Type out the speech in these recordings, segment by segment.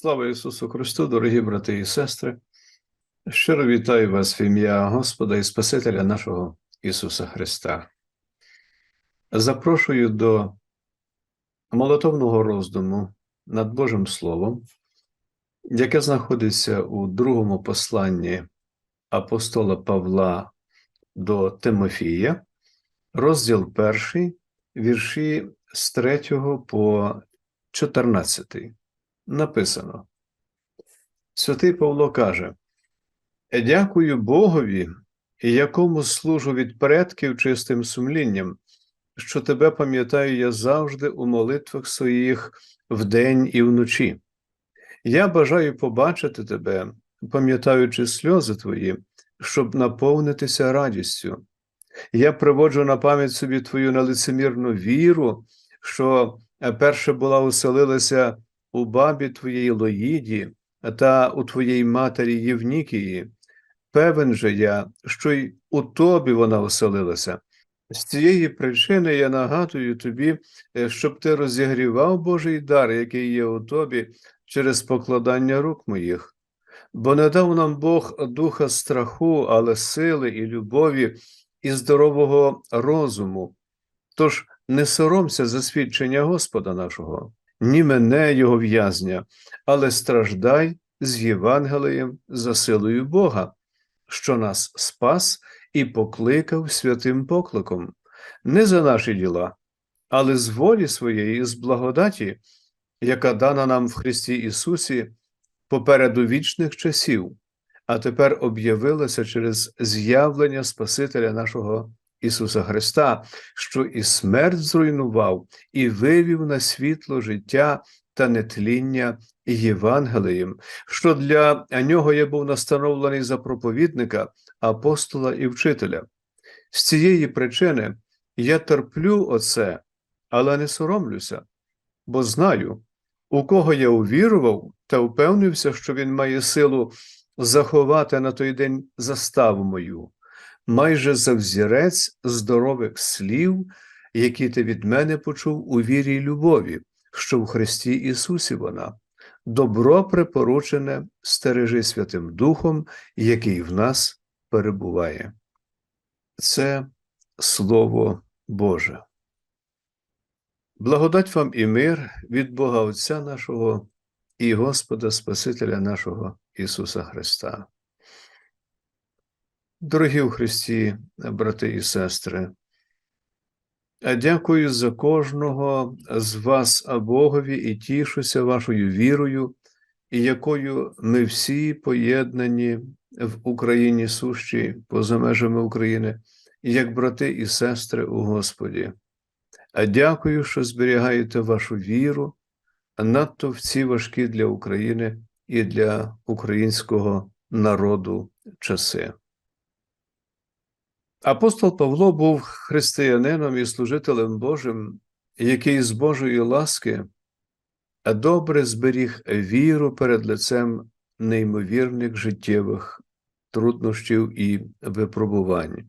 Слава Ісусу Христу, дорогі брати і сестри. Щиро вітаю вас в ім'я Господа і Спасителя нашого Ісуса Христа. Запрошую до молитовного роздуму над Божим Словом, яке знаходиться у другому посланні апостола Павла до Тимофія, розділ перший, вірші з 3 по 14 написано. Святий Павло каже: Дякую Богові, якому служу від предків чистим сумлінням, що тебе пам'ятаю я завжди у молитвах своїх вдень і вночі. Я бажаю побачити тебе, пам'ятаючи сльози твої, щоб наповнитися радістю. Я приводжу на пам'ять собі твою нелицемірну віру, що перше була оселилася у бабі твоєї Лоїді та у твоїй матері Євнікії. Певен же я, що й у тобі вона оселилася. З цієї причини я нагадую тобі, е, щоб ти розігрівав Божий дар, який є у тобі, через покладання рук моїх. Бо не дав нам Бог духа страху, але сили і любові, і здорового розуму. Тож не соромся засвідчення Господа нашого, ні мене, його в'язня, але страждай з Євангелієм за силою Бога, що нас спас і покликав святим покликом, не за наші діла, але з волі своєї, з благодаті, яка дана нам в Христі Ісусі попереду вічних часів, а тепер об'явилася через з'явлення Спасителя нашого Ісуса Христа, що і смерть зруйнував, і вивів на світло життя та нетління Євангелієм, що для нього я був настановлений за проповідника, апостола і вчителя. З цієї причини я терплю оце, але не соромлюся, бо знаю, у кого я увірував та впевнився, що він має силу заховати на той день заставу мою майже за взірець здорових слів, які ти від мене почув у вірі й любові, що в Христі Ісусі вона, добро припоручене стережи Святим Духом, який в нас перебуває. Це Слово Боже. Благодать вам і мир від Бога Отця нашого і Господа Спасителя нашого Ісуса Христа. Дорогі у Христі, брати і сестри, дякую за кожного з вас, Богові, і тішуся вашою вірою, і якою ми всі поєднані в Україні сущі поза межами України, як брати і сестри у Господі. А дякую, що зберігаєте вашу віру, надто в ці важкі для України і для українського народу часи. Апостол Павло був християнином і служителем Божим, який з Божої ласки добре зберіг віру перед лицем неймовірних життєвих труднощів і випробувань,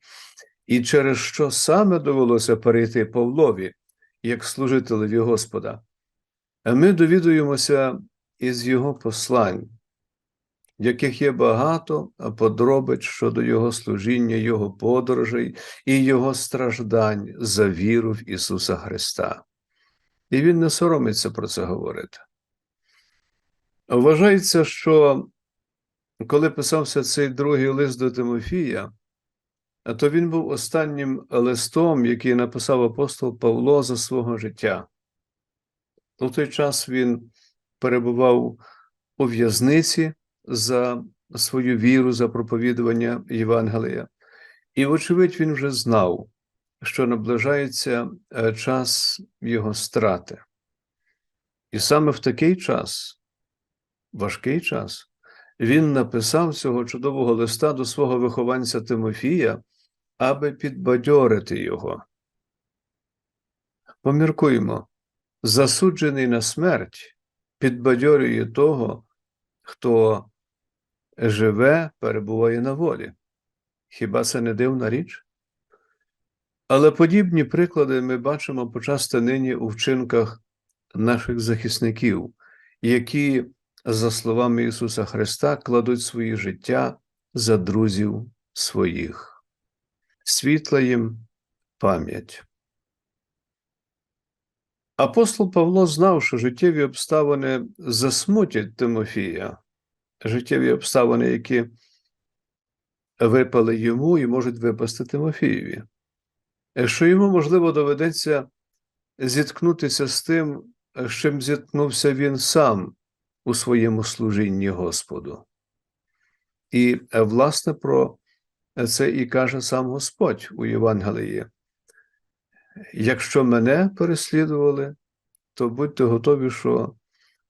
і через що саме довелося перейти Павлові як служителеві Господа. Ми довідуємося із його послань яких є багато подробиць щодо Його служіння, Його подорожей і Його страждань за віру в Ісуса Христа. І Він не соромиться про це говорити. Вважається, що коли писався цей другий лист до Тимофія, то він був останнім листом, який написав апостол Павло за свого життя. У той час він перебував у в'язниці, за свою віру, за проповідування Євангелія. І, вочевидь, він вже знав, що наближається е, час його страти. І саме в такий час, важкий час, він написав цього чудового листа до свого вихованця Тимофія, аби підбадьорити його. Поміркуємо, засуджений на смерть підбадьорює того, хто живе, перебуває на волі. Хіба це не дивна річ? Але подібні приклади ми бачимо почасти нині у вчинках наших захисників, які за словами Ісуса Христа, кладуть свої життя за друзів своїх. Світла їм пам'ять. Апостол Павло знав, що життєві обставини засмутять Тимофія, життєві обставини, які випали йому і можуть випасти Тимофієві, що йому, можливо, доведеться зіткнутися з тим, з чим зіткнувся він сам у своєму служінні Господу. І, власне, про це і каже сам Господь у Євангелії. Якщо мене переслідували, то будьте готові, що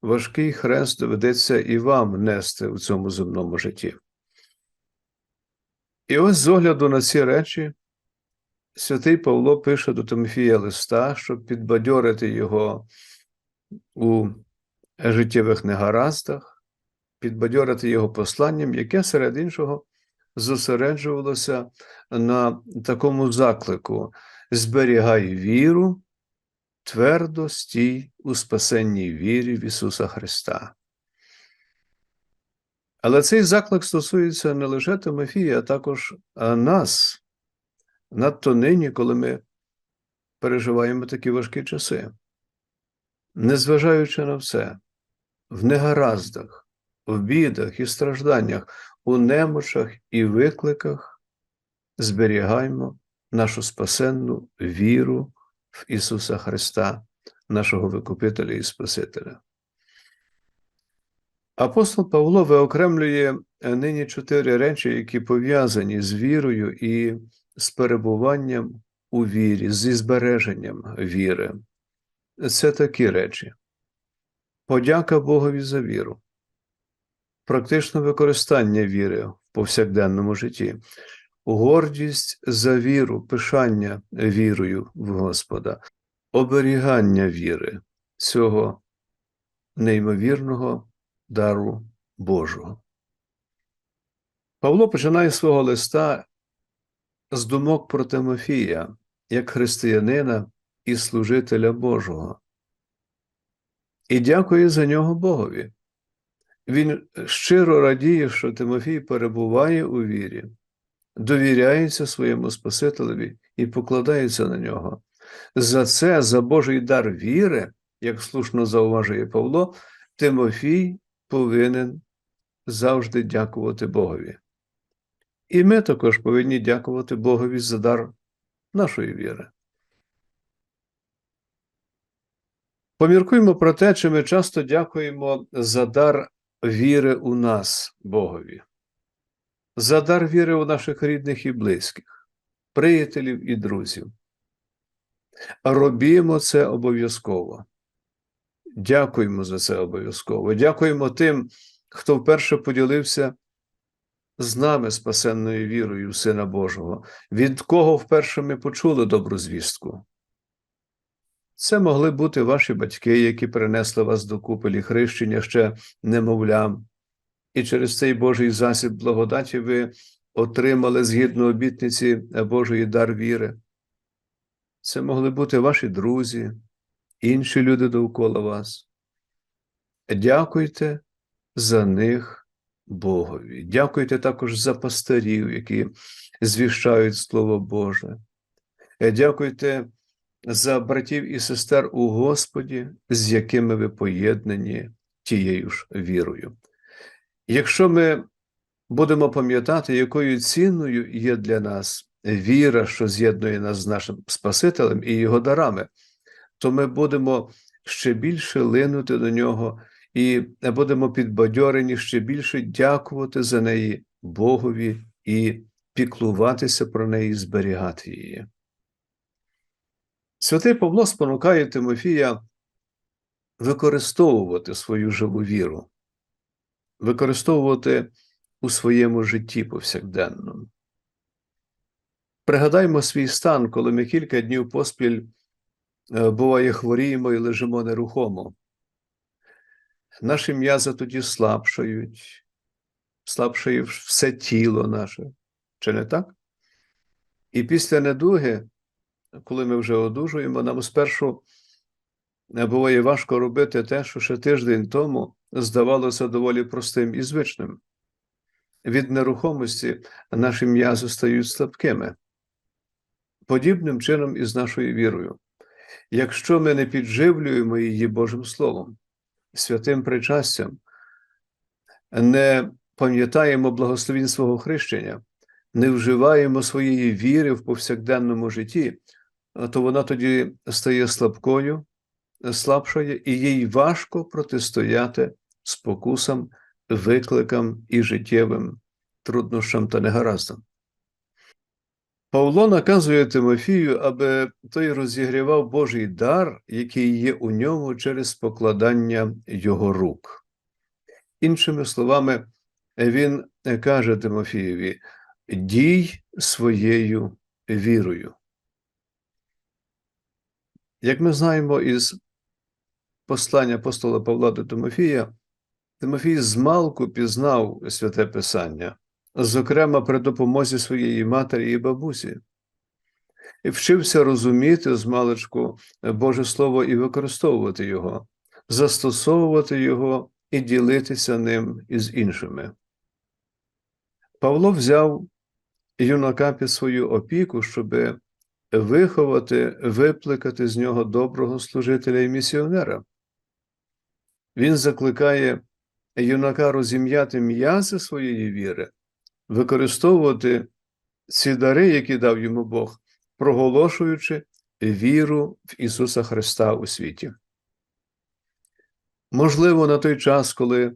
важкий хрест доведеться і вам нести у цьому земному житті. І ось з огляду на ці речі, святий Павло пише до Тимофія листа, щоб підбадьорити його у життєвих негараздах, підбадьорити його посланням, яке серед іншого зосереджувалося на такому заклику: зберігай віру, твердо стій у спасенній вірі в Ісуса Христа. Але цей заклик стосується не лише Тимофія, а також нас, надто нині, коли ми переживаємо такі важкі часи. Незважаючи на все, в негараздах, в бідах і стражданнях, у немочах і викликах зберігаємо нашу спасенну віру в Ісуса Христа, нашого Викупителя і Спасителя. Апостол Павло виокремлює нині чотири речі, які пов'язані з вірою і з перебуванням у вірі, зі збереженням віри. Це такі речі. Подяка Богові за віру, практичне використання віри в повсякденному житті, гордість за віру, пишання вірою в Господа, оберігання віри, цього неймовірного дару Божого. Павло починає свого листа з думок про Тимофія як християнина і служителя Божого. І дякує за нього Богові. Він щиро радіє, що Тимофій перебуває у вірі, довіряється своєму Спасителеві і покладається на нього. За це, за Божий дар віри, як слушно зауважує Павло, Тимофій повинен завжди дякувати Богові. І ми також повинні дякувати Богові за дар нашої віри. Поміркуємо про те, чи ми часто дякуємо за дар віри у нас, Богові, за дар віри у наших рідних і близьких, приятелів і друзів. Робімо це обов'язково. Дякуємо за це обов'язково. Дякуємо тим, хто вперше поділився з нами спасенною вірою в Сина Божого, від кого вперше ми почули добру звістку. Це могли бути ваші батьки, які принесли вас до купелі хрещення ще немовлям, і через цей Божий засіб благодаті ви отримали згідно обітниці Божої дар віри. Це могли бути ваші друзі, інші люди довкола вас. Дякуйте за них Богові. Дякуйте також за пастирів, які звіщають Слово Боже. Дякуйте за братів і сестер у Господі, з якими ви поєднані тією ж вірою. Якщо ми будемо пам'ятати, якою цінною є для нас віра, що з'єднує нас з нашим Спасителем і його дарами, то ми будемо ще більше линути до нього і будемо підбадьорені ще більше дякувати за неї Богові і піклуватися про неї, зберігати її. Святий Павло спонукає Тимофія використовувати свою живу віру, використовувати у своєму житті повсякденному. Пригадаймо свій стан, коли ми кілька днів поспіль е, буває хворіємо і лежимо нерухомо. Наші м'язи тоді слабшають, слабшає все тіло наше, чи не так? І після недуги коли ми вже одужуємо, нам спершу буває важко робити те, що ще тиждень тому здавалося доволі простим і звичним. Від нерухомості наші м'язи стають слабкими. Подібним чином і з нашою вірою. Якщо ми не підживлюємо її Божим Словом, святим причастям, не пам'ятаємо благословінь свого хрещення, не вживаємо своєї віри в повсякденному житті, то вона тоді стає слабкою, слабшає, і їй важко протистояти спокусам, викликам і життєвим труднощам та негараздам. Павло наказує Тимофію, аби той розігрівав Божий дар, який є у ньому через покладання його рук. Іншими словами, він каже Тимофієві: дій своєю вірою. Як ми знаємо із послання апостола Павла до Тимофія, Тимофій змалку пізнав святе Писання, зокрема при допомозі своєї матері і бабусі, і вчився розуміти з маличку Боже Слово і використовувати його, застосовувати його і ділитися ним із іншими. Павло взяв юнака під свою опіку, щоб виховати, випликати з нього доброго служителя і місіонера. Він закликає юнака розім'яти м'язи своєї віри, використовувати ці дари, які дав йому Бог, проголошуючи віру в Ісуса Христа у світі. Можливо, на той час, коли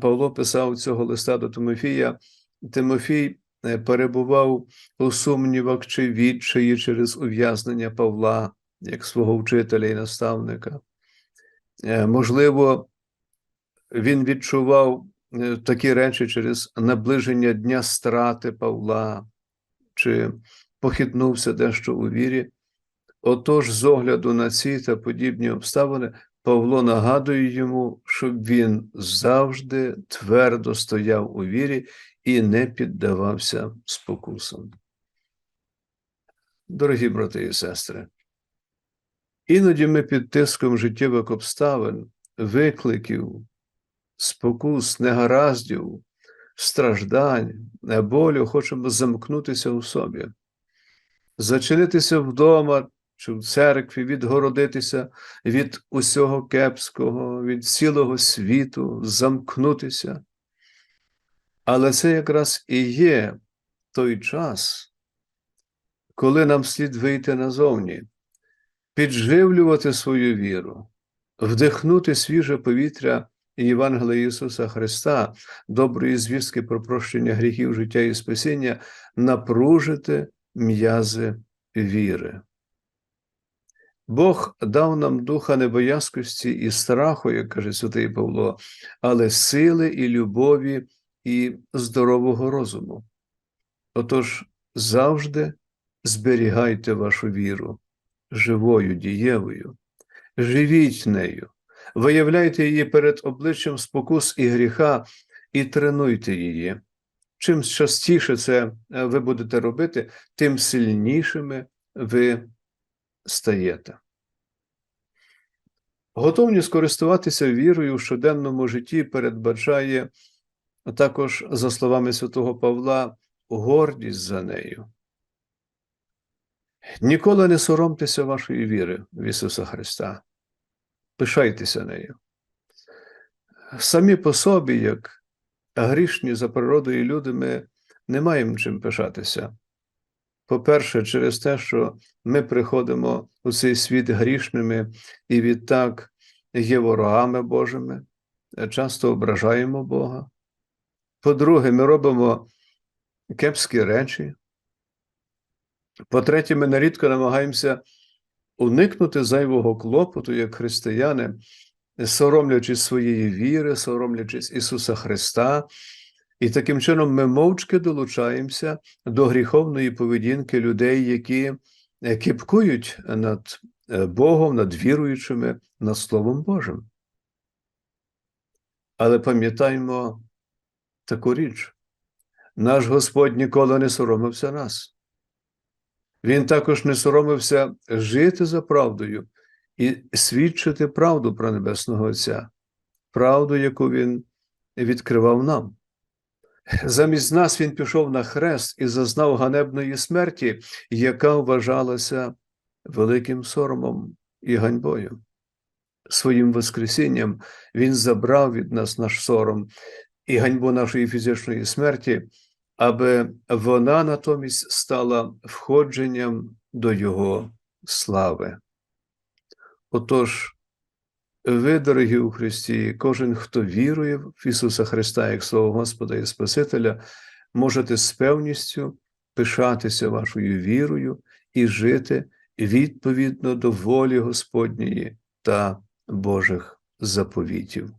Павло писав цього листа до Тимофія, Тимофій е, перебував у сумнівах чи відчаї через ув'язнення Павла як свого вчителя і наставника. Е, можливо, він відчував е, такі речі через наближення дня страти Павла, чи похитнувся дещо у вірі. Отож, з огляду на ці та подібні обставини, Павло нагадує йому, щоб він завжди твердо стояв у вірі і не піддавався спокусам. Дорогі брати і сестри, іноді ми під тиском життєвих обставин, викликів, спокус, негараздів, страждань, болю хочемо замкнутися у собі, зачинитися вдома чи в церкві, відгородитися від усього кепського, від цілого світу, замкнутися. Але це якраз і є той час, коли нам слід вийти назовні, підживлювати свою віру, вдихнути свіже повітря Євангелія Ісуса Христа, доброї звістки про прощення гріхів, життя і спасіння, напружити м'язи віри. Бог дав нам духа небоязкості і страху, як каже святий Павло, але сили і любові і здорового розуму. Отож, завжди зберігайте вашу віру живою, дієвою, живіть нею, виявляйте її перед обличчям спокус і гріха і тренуйте її. Чим частіше це е, ви будете робити, тим сильнішими ви стаєте. Готовність користуватися вірою в щоденному житті передбачає також, за словами святого Павла, гордість за нею. Ніколи не соромтеся вашої віри в Ісуса Христа, пишайтеся нею. Самі по собі, як грішні за природою люди, ми не маємо чим пишатися. По-перше, через те, що ми приходимо у цей світ грішними і відтак є ворогами Божими, часто ображаємо Бога. По-друге, ми робимо кепські речі. По-третє, ми нарідко намагаємося уникнути зайвого клопоту, як християни, соромлячись своєї віри, соромлячись Ісуса Христа. І таким чином ми мовчки долучаємося до гріховної поведінки людей, які кіпкують над е, Богом, над віруючими, над Словом Божим. Але пам'ятаємо таку річ: наш Господь ніколи не соромився нас. Він також не соромився жити за правдою і свідчити правду про Небесного Отця. правду, яку Він відкривав нам. Замість нас Він пішов на хрест і зазнав ганебної смерті, яка вважалася великим соромом і ганьбою. Своїм Воскресінням Він забрав від нас наш сором і ганьбу нашої фізичної смерті, аби вона натомість стала входженням до Його слави. Отож, ви, дорогі у Христі, кожен, хто вірує в Ісуса Христа як свого Господа і Спасителя, можете з певністю пишатися вашою вірою і жити відповідно до волі Господньої та Божих заповітів.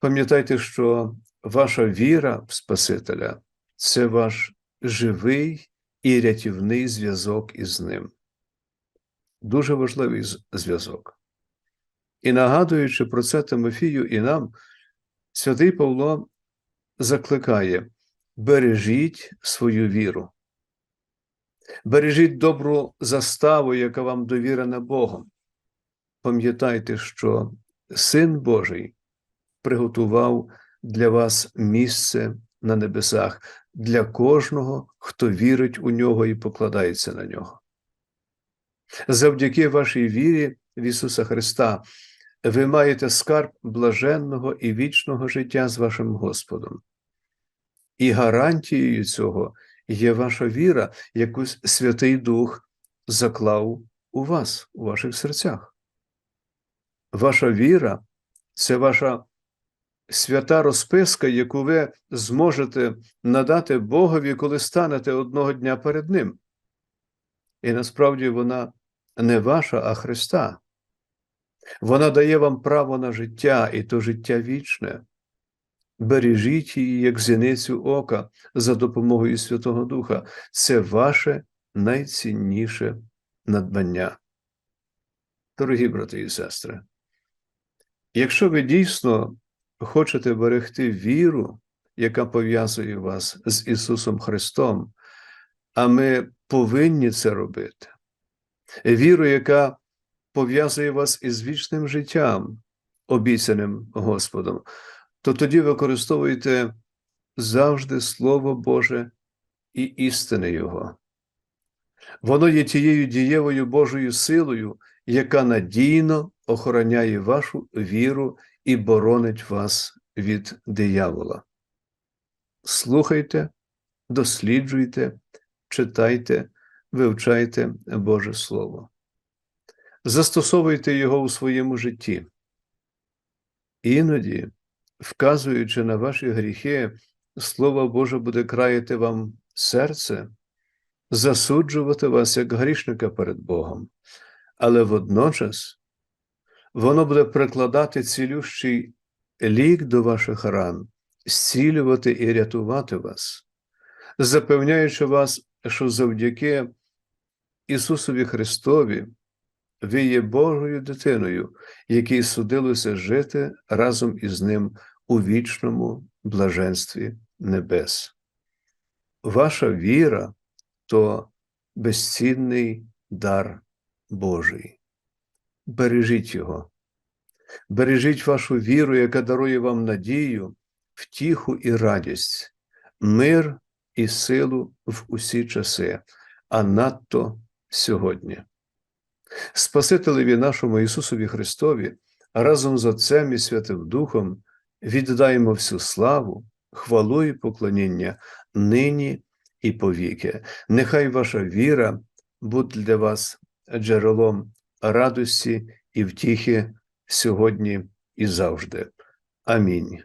Пам'ятайте, що ваша віра в Спасителя це ваш живий і рятівний зв'язок із ним. Дуже важливий зв'язок. І нагадуючи про це Тимофію і нам, святий Павло закликає: бережіть свою віру, бережіть добру заставу, яка вам довірена Богом. Пам'ятайте, що Син Божий приготував для вас місце на небесах для кожного, хто вірить у нього і покладається на нього. Завдяки вашій вірі в Ісуса Христа ви маєте скарб блаженного і вічного життя з вашим Господом. І гарантією цього є ваша віра, яку Святий Дух заклав у вас, у ваших серцях. Ваша віра це ваша свята розписка, яку ви зможете надати Богові, коли станете одного дня перед Ним. І насправді вона не ваша, а Христа. Вона дає вам право на життя і то життя вічне. Бережіть її, як зіницю ока за допомогою Святого Духа. Це ваше найцінніше надбання. Дорогі брати і сестри, якщо ви дійсно хочете берегти віру, яка пов'язує вас з Ісусом Христом, а ми повинні це робити, віру, яка пов'язує вас із вічним життям, обіцяним Господом, то тоді використовуйте завжди Слово Боже і істини Його. Воно є тією дієвою Божою силою, яка надійно охороняє вашу віру і боронить вас від диявола. Слухайте, досліджуйте, читайте, вивчайте Боже Слово. Застосовуйте його у своєму житті. Іноді, вказуючи на ваші гріхи, Слово Боже буде краяти вам серце, засуджувати вас як грішника перед Богом, але водночас воно буде прикладати цілющий лік до ваших ран, зцілювати і рятувати вас, запевняючи вас, що завдяки Ісусові Христові ви є Божою дитиною, якій судилося жити разом із Ним у вічному блаженстві небес. Ваша віра то безцінний дар Божий. Бережіть його, бережіть вашу віру, яка дарує вам надію, втіху і радість, мир і силу в усі часи, а надто сьогодні. Спасителеві нашому Ісусові Христові разом з Отцем і Святим Духом віддаємо всю славу, хвалу і поклоніння нині і повіки. Нехай ваша віра буде для вас джерелом радості і втіхи сьогодні і завжди. Амінь.